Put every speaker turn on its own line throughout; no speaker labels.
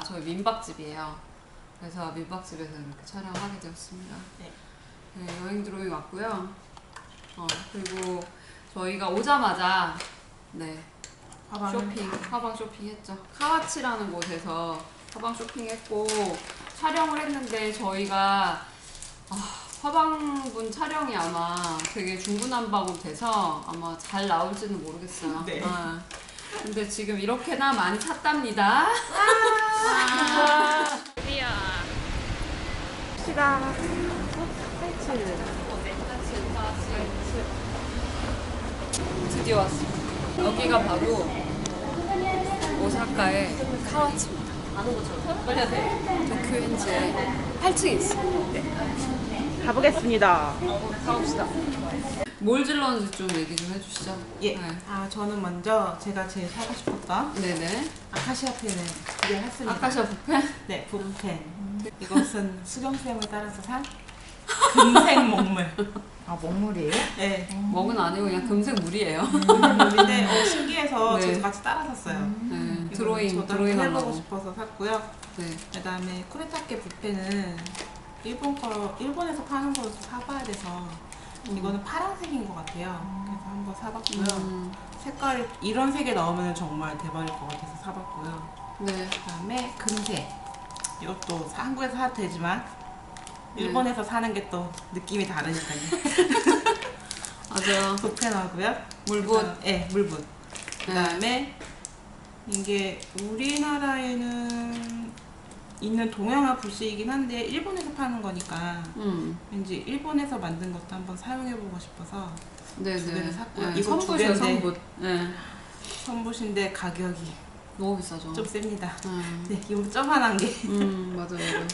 저희 민박집이에요. 그래서 민박집에서 이렇게 촬영하게 되었습니다.
네.
네, 여행 드로잉 왔고요. 어, 그리고 저희가 오자마자 네
가방을
쇼핑, 화방 쇼핑했죠. 카와치라는 곳에서 화방 쇼핑했고 촬영을 했는데 저희가 아, 화방분 촬영이 아마 되게 중구난방으로 돼서 아마 잘 나올지는 모르겠어요.
네.
아, 근데 지금 이렇게나 많이 탔답니다. 드디어
시다.
드디어 왔습니다. 여기가 바로 오사카의 카와치입니다. 아는 것처럼 빨리 하세요. 도쿄엔지에 8층에 있어요.
가보겠습니다.
가봅시다. 뭘 질렀는지 좀 얘기 좀 해주시죠.
예.
네.
아 저는 먼저 제가 제일 사고 싶었던
네네.
아카시아 펜을 구매했습니다.
아카시아 뷔페?
네, 붓펜. 이것은 수경쌤을 따라서 산 금색 먹물.
아 먹물이에요?
네.
먹은 아니고 그냥 금색 물이에요.
물인데 어, 신기해서
네.
저도 같이 따라 샀어요.
네.
이거는
드로잉,
저도
드로잉
해보고
하려고.
싶어서 샀고요.
네.
그다음에 쿠레타케 붓펜은 일본 거 일본에서 파는 거로 사봐야 돼서 이거는 파란색인 것 같아요. 그래서 한번 사봤고요.
음,
색깔이 이런 색에 나오면 정말 대박일 것 같아서 사봤고요.
네.
그다음에 금색 이것도 사- 한국에서 사도 되지만
네.
일본에서 사는 게 또 느낌이 다르니까요.
맞아요.
붓펜하고요.
물붓.
그다음- 네, 물붓. 그다음에 이게 우리나라에는 있는 동양화 붓이긴 한데 일본에서 파는 거니까
음.
왠지 일본에서 만든 것도 한번 사용해보고 싶어서
네네.
두 개를 샀고요.
네.
이거 두 개인데.
선붓. 네.
선붓인데 가격이
너무 비싸죠.
좀 셉니다.
음.
네, 이거 쪼만한 게
음, 맞아요, 맞아요.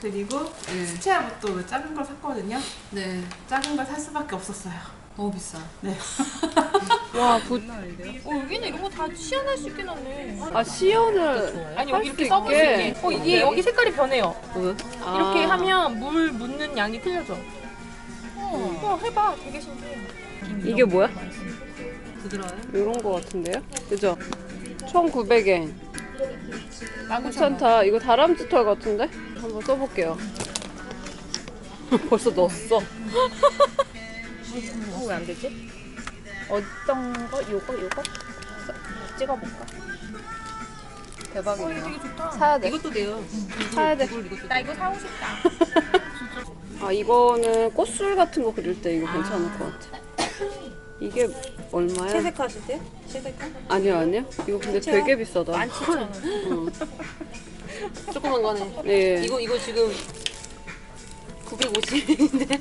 그리고
네.
스체아 붓도 그 작은 걸 샀거든요.
네.
작은 걸 살 수밖에 없었어요.
너무 비싸.
네.
와, 붓.
어 여기는 이런 거 다 시연할 수 있긴 하네.
아, 시연을.
아니
할
여기 이렇게
수
써볼 수
있게.
어 이게 여기 색깔이 변해요.
아.
이렇게 하면 물 묻는 양이 틀려져. 어, 어 해봐. 되게 신기해.
이게 뭐야?
부드러워요?
이런 거 같은데요? 그죠? 1,900엔.
나고
괜찮다. 이거 다람쥐 털 같은데? 한번 써볼게요. 벌써 넣었어.
왜안 되지? 어떤 거? 요거 요거? 써- 찍어볼까?
대박이네요.
되게 좋다.
사야 돼.
이것도 돼요.
사야 돼.
나 이거 사고 싶다.
아, 이거는 꽃술 같은 거 그릴 때 이거 괜찮을 것 같아. 이게 얼마야?
채색하실 때? 채색하?
아니요, 아니요. 이거 근데 되게 비싸다.
17,000원.
응.
조그만 거네.
네.
이거 이거 지금 950인데.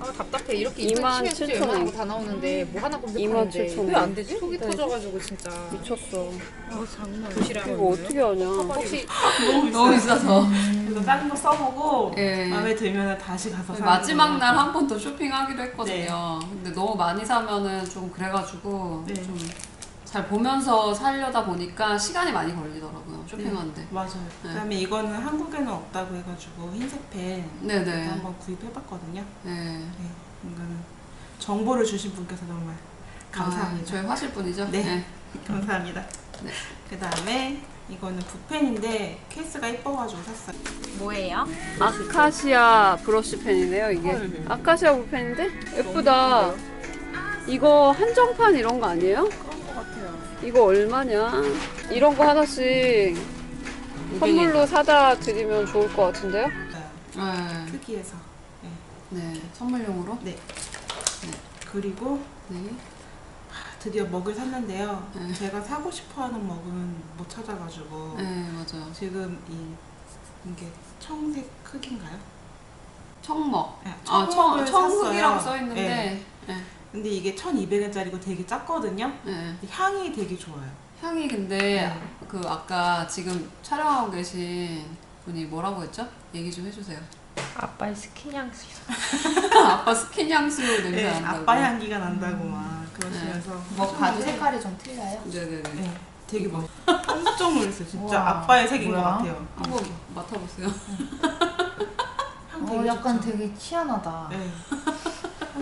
아 답답해 이렇게
27,000 원.
웬만한 거다 나오는데 뭐 하나
27,000
검색하는데
원.
왜안 되지? 속이 터져가지고 진짜
미쳤어.
도시락
이거 어떻게 하냐.
혹시
너무 비싸서.
그래서 작은 거 써보고
예.
마음에 들면 다시 가서 사는
마지막. 날 한 번 더 쇼핑하기로 했거든요. 근데 너무 많이 사면은 좀 그래가지고
네.
좀 잘 보면서 살려다 보니까 시간이 많이 걸리더라고요. 쇼핑하는데.
맞아요. 그다음에 이거는 한국에는 없다고 해가지고 흰색 펜
네네.
한번 구입해봤거든요.
네.
네, 이거는 정보를 주신 분께서 정말
아,
감사합니다.
저희 화실 분이죠?
네. 감사합니다.
네.
그 다음에 이거는 붓펜인데 케이스가 예뻐가지고 샀어요.
뭐예요?
아카시아 브러쉬 펜이네요, 이게. 아카시아 펜인데? 예쁘다. 이거 한정판 이런 거 아니에요? 이거 얼마냐? 이런 거 하나씩 선물로 사다 드리면 좋을 것 같은데요?
네.
특이해서. 네.
네. 선물용으로?
네. 그리고
네.
드디어 먹을 샀는데요.
네.
제가 사고 싶어하는 먹은 못 찾아가지고
네, 맞아요.
지금 이 이게 청색 흙인가요?
청먹.
네,
아, 청,
청먹을
청흑이라고
샀어요.
써 있는데.
네.
네.
근데 이게 1,200원짜리고 되게 작거든요.
네.
향이 되게 좋아요.
향이 근데
네.
그 아까 지금 촬영하고 계신 분이 뭐라고 했죠? 얘기 좀 해주세요.
아빠의 스킨 향수.
아빠 스킨 향수 냄새
네,
난다고.
아빠 향기가 난다고 막 그러시면서
뭐 바지
색깔이 좀 틀려요?
네네네.
네, 되게 막 깜짝 놀랐어요. 진짜
우와,
아빠의 색인
뭐야?
것 같아요.
한번 맡아보세요.
향 되게
어, 약간
좋죠.
되게 희한하다.
네.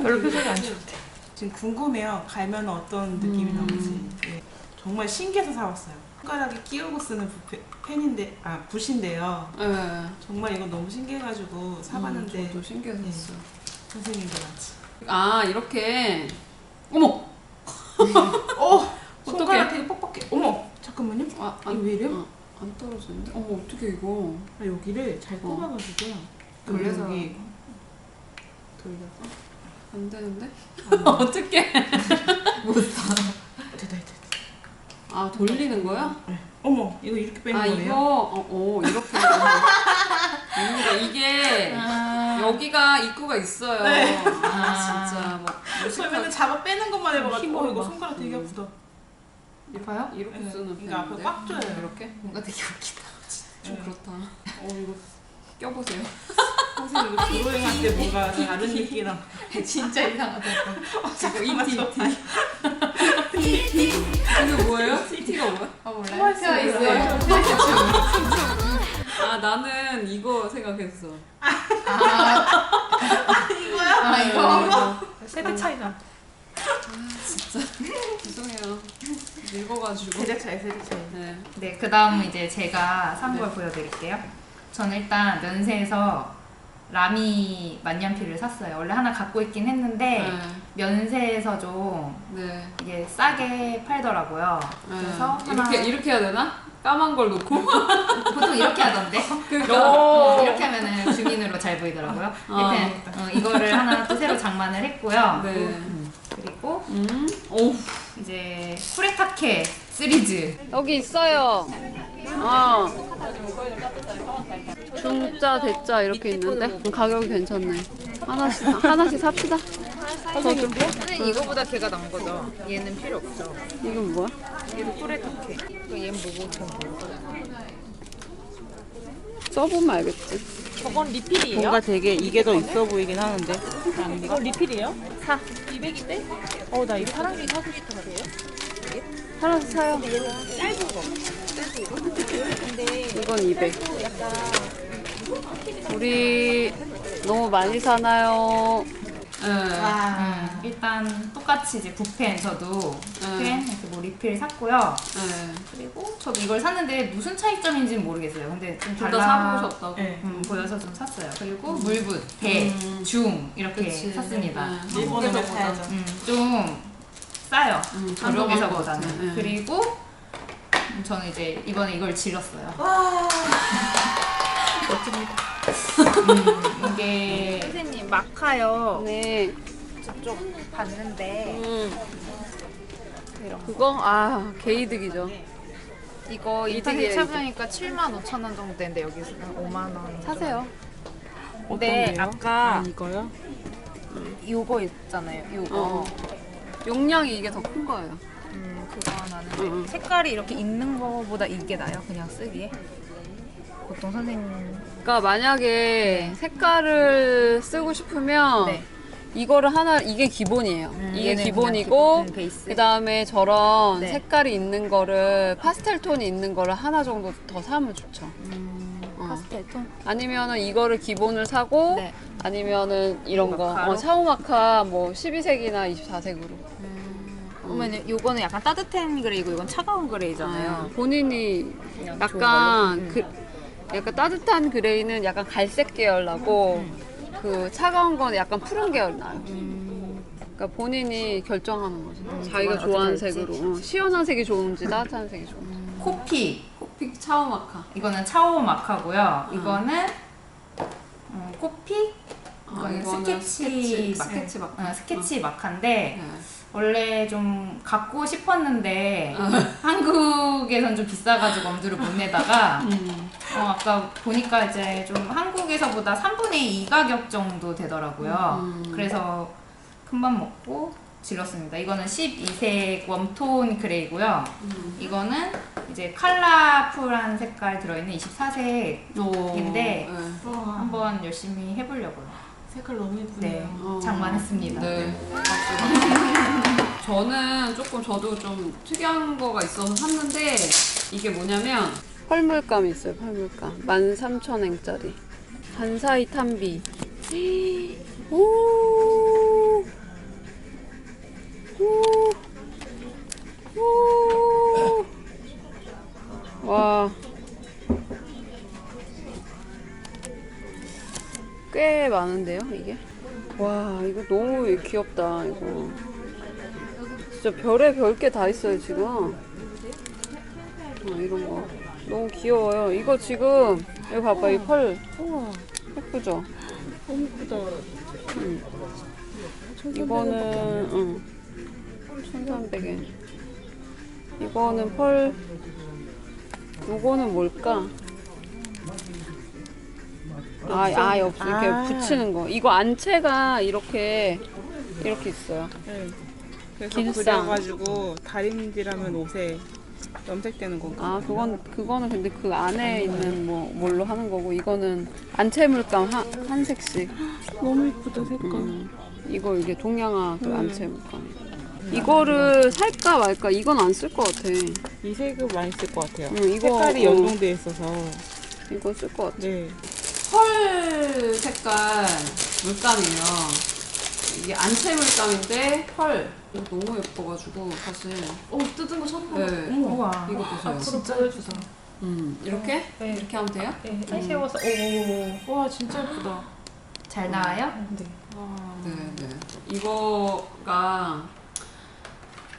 별로 표정이 안 좋대.
지금 궁금해요. 갈면 어떤 느낌이 나올지. 네. 정말 신기해서 사왔어요. 손가락에 끼우고 쓰는 붓- 펜인데, 아, 붓인데요.
네.
정말 이거 너무 신기해가지고 사봤는데
음, 저도 신기했어요.
선생님들 같이.
아 이렇게 어머
어! 손가락 되게 뻑뻑해. 어머! 잠깐만요.
아,
이거 왜 이래요?
어, 안 떨어지는데? 어머 어떻게 이거
아, 여기를 잘
어.
꼽아가지고요.
돌려서.
여기 돌려서.
안 되는데?
아,
어떻게?
됐다, 됐다.
아 돌리는 거야?
어머! 이거 이렇게 빼는
아
거예요?
이거 어, 어 이렇게 아닙니다 이게 여기가 입구가 있어요.
네.
아 진짜
뭐저 맨날 잡아 빼는 것만 해봐가지고
힘으로
어, 이거
막.
손가락 되게 아프다.
아파요? 이렇게
네.
쓰는
이거 앞에? 꽉 줘요.
이렇게 뭔가 되게 웃기다. 좀
네.
그렇다.
어 이거
껴보세요.
선생님 이거 드로잉 할 때 뭔가 다른 느낌이랑
진짜 이상하다.
잠깐만
이티
저
이티. 이거 뭐예요? 이티가 뭐야?
아 몰라요.
트와이스
있어요.
아 나는 이거 생각했어.
이거야?
아 이거.
세대 차이나.
죄송해요. 늙어가지고.
세대 차이 세대 차이.
네.
네, 그 다음 이제 제가 산 걸 보여드릴게요. 저는 일단 면세에서 라미 만년필을 샀어요. 원래 하나 갖고 있긴 했는데 면세에서 좀
네.
이게 싸게 팔더라고요. 그래서
네.
하나
이렇게 이렇게 해야 되나? 까만 걸 놓고.
보통 이렇게 하던데
그러니까.
어, 이렇게 하면은 주민으로 잘 보이더라고요.
아.
여튼 어, 이거를 하나 또 새로 장만을 했고요.
네.
그리고
음. 오.
이제 쿠레타케 시리즈
여기 있어요. 어. 중자, 대자 이렇게 있는데 음, 가격이 괜찮네. 하나씩 하나씩 삽시다. 저도.
근데 이거보다 걔가 난 거죠. 얘는 필요 없죠.
이건 뭐야?
얘도 꾸레타케. 그 얘는 뭐고 전 뭐고.
써보면 알겠지.
저건 리필이에요?
뭔가 되게 이게 더 있어 보이긴 하는데
이거 리필이에요?
사.
200인데? 어, 나이 파란색 사고 싶어 그래요?
하나씩 사요.
짧은 거. 짧은 거. 근데
이건 200.
약간
우리 너무 많이 사나요?
네.
음, 일단 똑같이 이제 붓펜 저도
음.
펜 이렇게 뭐 리필 샀고요.
네.
그리고 저도 이걸 샀는데 무슨 차이점인지는 모르겠어요. 근데
좀둘
달라
다 사보셨다고.
네.
음, 보여서 좀 샀어요. 그리고 물붓, 대,
음.
중 이렇게
그치.
샀습니다.
네.
일본에서.
음, 좀 싸요.
음,
한국에서보다는.
네.
그리고 음, 저는 이제 이번에 이걸 질렀어요.
와.
음, 이게
선생님 마카요.
네.
저쪽 봤는데
음. 그거 아 개이득이죠.
이거
이득이에요,
인터넷. 찾아보니까 7만 5천 원 정도 되는데 여기서는 5만 원.
사세요.
근데 아까
이거요?
요거 있잖아요. 요거.
어. 용량이 이게 더 큰 거예요.
음, 그거
응, 응.
색깔이 이렇게 있는 거보다 이게 나요? 그냥 쓰기에? 보통 선생님
그러니까 만약에 색깔을 쓰고 싶으면
네.
이거를 하나 이게 기본이에요.
음,
이게 기본이고
기본, 음, 베이스.
그 다음에 저런
네.
색깔이 있는 거를 파스텔 톤이 있는 거를 하나 정도 더 사면 좋죠. 어.
파스텔 톤?
아니면은 이거를 기본을 사고
네.
아니면은 이런 거
마카로?
어, 샤오마카 뭐 12색이나 24색으로
그러면 요거는 약간 따뜻한 그레이고 이건 차가운 그레이잖아요.
본인이
그냥
약간
걸로?
그 약간 따뜻한 그레이는 약간 갈색 계열 나고 그 차가운 건 약간 푸른 계열 나요. 그러니까 본인이 결정하는 거죠. 자기가 좋아하는? 색으로 어, 시원한 색이 좋은지 따뜻한 색이 좋은지.
코피.
코픽 차오마카.
이거는 차오 마카고요.
음.
이거는 음, 코피.
아,
이거는
이거는
스케치
스케치,
마-
스케치 마카.
어, 스케치 마카인데
네.
원래 좀 갖고 싶었는데
어.
한국에선 좀 비싸가지고 엄두를 못 내다가
음.
어, 아까 보니까 이제 좀 한국에서보다 3분의 2 가격 정도 되더라고요.
음.
그래서 큰맘 먹고 질렀습니다. 이거는 12색 웜톤 그레이고요.
음.
이거는 이제 컬러풀한 색깔 들어있는 24색
오.
인데
네.
와.
한번 열심히 해보려고요.
색깔 너무
네,
예쁘네요.
어.
장만했습니다.
네. 저는 조금 저도 좀 특이한 거가 있어서 샀는데 이게 뭐냐면
펄물감 있어요, 펄물감. 13,000엔짜리. 간사이 탐비. 오. 와. 꽤 많은데요, 이게? 와, 이거 너무 귀엽다, 이거. 진짜 별에 별 게 다 있어요, 지금. 어, 이런 거. 너무 귀여워요. 이거 지금, 여기 봐봐, 이 펄.
우와,
예쁘죠?
너무 예쁘다.
이거는, 응. 1,300엔. 이거는 펄. 요거는 뭘까? 아, 아, 없어. 이렇게
아.
붙이는 거. 이거 안채가 이렇게, 이렇게 있어요.
네. 그래서. 그려가지고 다림질하면 옷에 염색되는 건가?
아, 그건, 그거는 근데 그 안에 있는 뭐, 뭘로 하는 거고, 이거는 안채 물감 한, 한 색씩.
너무 예쁘다 색깔.
음, 이거 이게 동양화 그 안채 물감. 이거를 살까 말까? 이건 안 쓸 것 같아.
이 색을 많이 쓸 것 같아요.
응, 이거,
색깔이
어.
연동돼 있어서.
이거 쓸 것 같아.
네.
펄 색깔 물감이에요. 이게 안채 물감인데 펄. 이거 너무 예뻐가지고 사실.
오 뜯은 거 처음 봐.
네.
우와.
이거 보세요.
진짜 보여주세요.
음 이렇게
네.
이렇게 하면 돼요?
네, 해 세워서 오오오.
와 진짜 예쁘다.
잘 나와요?
네.
네, 네. 이거가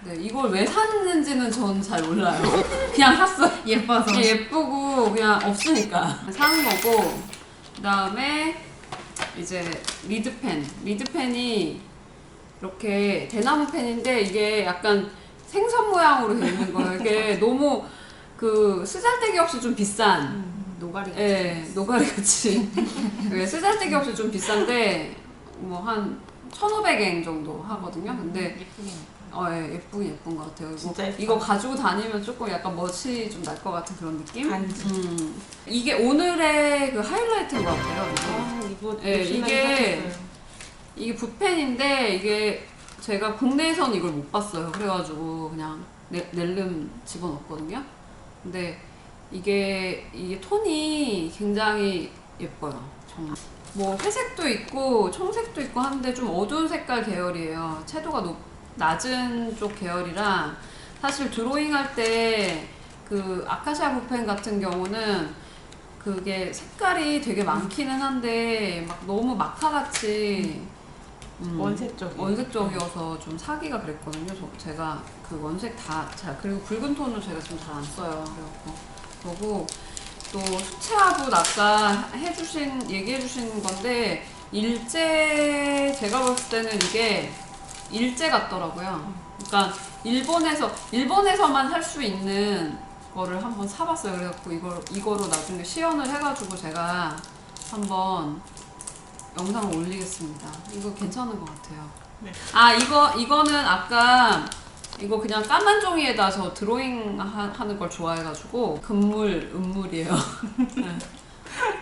네 이걸 왜 샀는지는 전 잘 몰라요. 그냥 샀어.
예뻐서.
그냥 예쁘고 그냥 없으니까 사는 거고 그다음에 이제 리드펜 리드펜이 이렇게 대나무 펜인데 이게 약간 생선 모양으로 돼 있는 거예요 이게 너무 그 쓰잘데기 없이 좀 비싼
노가리.
예 노가리 같이 예, 쓰잘데기 없이 좀 비싼데 뭐 한 1,500엔 정도 하거든요 근데
예쁘게.
어, 예, 예쁘긴 예쁜 것 같아요. 이거,
진짜.
이거 가지고 다니면 조금 약간 멋이 좀 날 것 같은 그런 느낌?
간지.
음. 이게 오늘의 그 하이라이트인 것 같아요. 이거.
아 이거
예, 이게-. 이게 붓펜인데 이게 제가 국내에선 이걸 못 봤어요. 그래가지고 그냥 네, 낼름 집어넣었거든요. 근데 이게 이게 톤이 굉장히 예뻐요. 정말. 뭐 회색도 있고 청색도 있고 한데 좀 어두운 색깔 계열이에요. 채도가 높, 낮은 쪽 계열이라 사실 드로잉 할 때 그 아카시아 붓펜 같은 경우는 그게 색깔이 되게 많기는 한데 막 너무 마카같이 음,
원색 쪽.
원색적이어서 좀 사기가 그랬거든요. 저, 제가 그 원색 다, 잘, 그리고 붉은 톤을 제가 좀 잘 안 써요. 그러고 또 수채화붓 아까 해주신, 얘기해주신 건데, 일제, 제가 봤을 때는 이게 일제 같더라고요. 그러니까 일본에서, 일본에서만 살수 있는 거를 한번 사봤어요. 그래갖고 이걸, 이거로 나중에 시연을 해가지고 제가 한번 영상을 올리겠습니다. 이거 괜찮은 것 같아요.
네.
아 이거 이거는 아까 이거 그냥 까만 종이에다 저 드로잉 하, 하는 걸 좋아해가지고 금물 은물이에요. 네.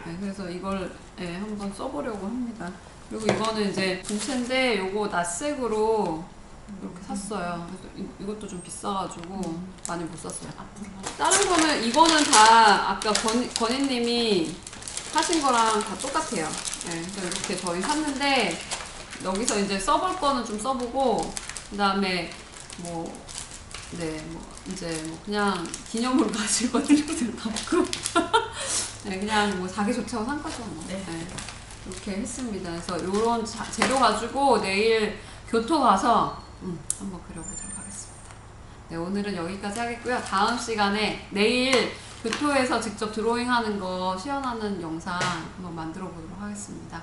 네, 그래서 이걸 예, 한번 써보려고 합니다. 그리고 이거는 이제 분체인데 요거 낯색으로 이렇게 샀어요. 그래서 이, 이것도 좀 비싸가지고 많이 못 샀어요. 다른 거는 이거는 다 아까 권, 권희님이 하신 거랑 다 똑같아요. 네, 그래서 이렇게 저희 샀는데 여기서 이제 써볼 거는 좀 써보고 그 다음에 뭐 네, 뭐 이제 뭐 그냥 기념으로 가지고 이렇게 갖고 네, 그냥 뭐 자기 좋자고 산 거죠. 뭐. 네. 이렇게 했습니다. 그래서 이런 재료 가지고 내일 교토 가서 음, 한번 그려보도록 하겠습니다. 네, 오늘은 여기까지 하겠고요. 다음 시간에 내일 교토에서 직접 드로잉하는 거 시연하는 영상 한번 만들어 보도록 하겠습니다.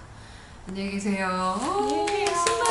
안녕히 계세요. 오, 신나요.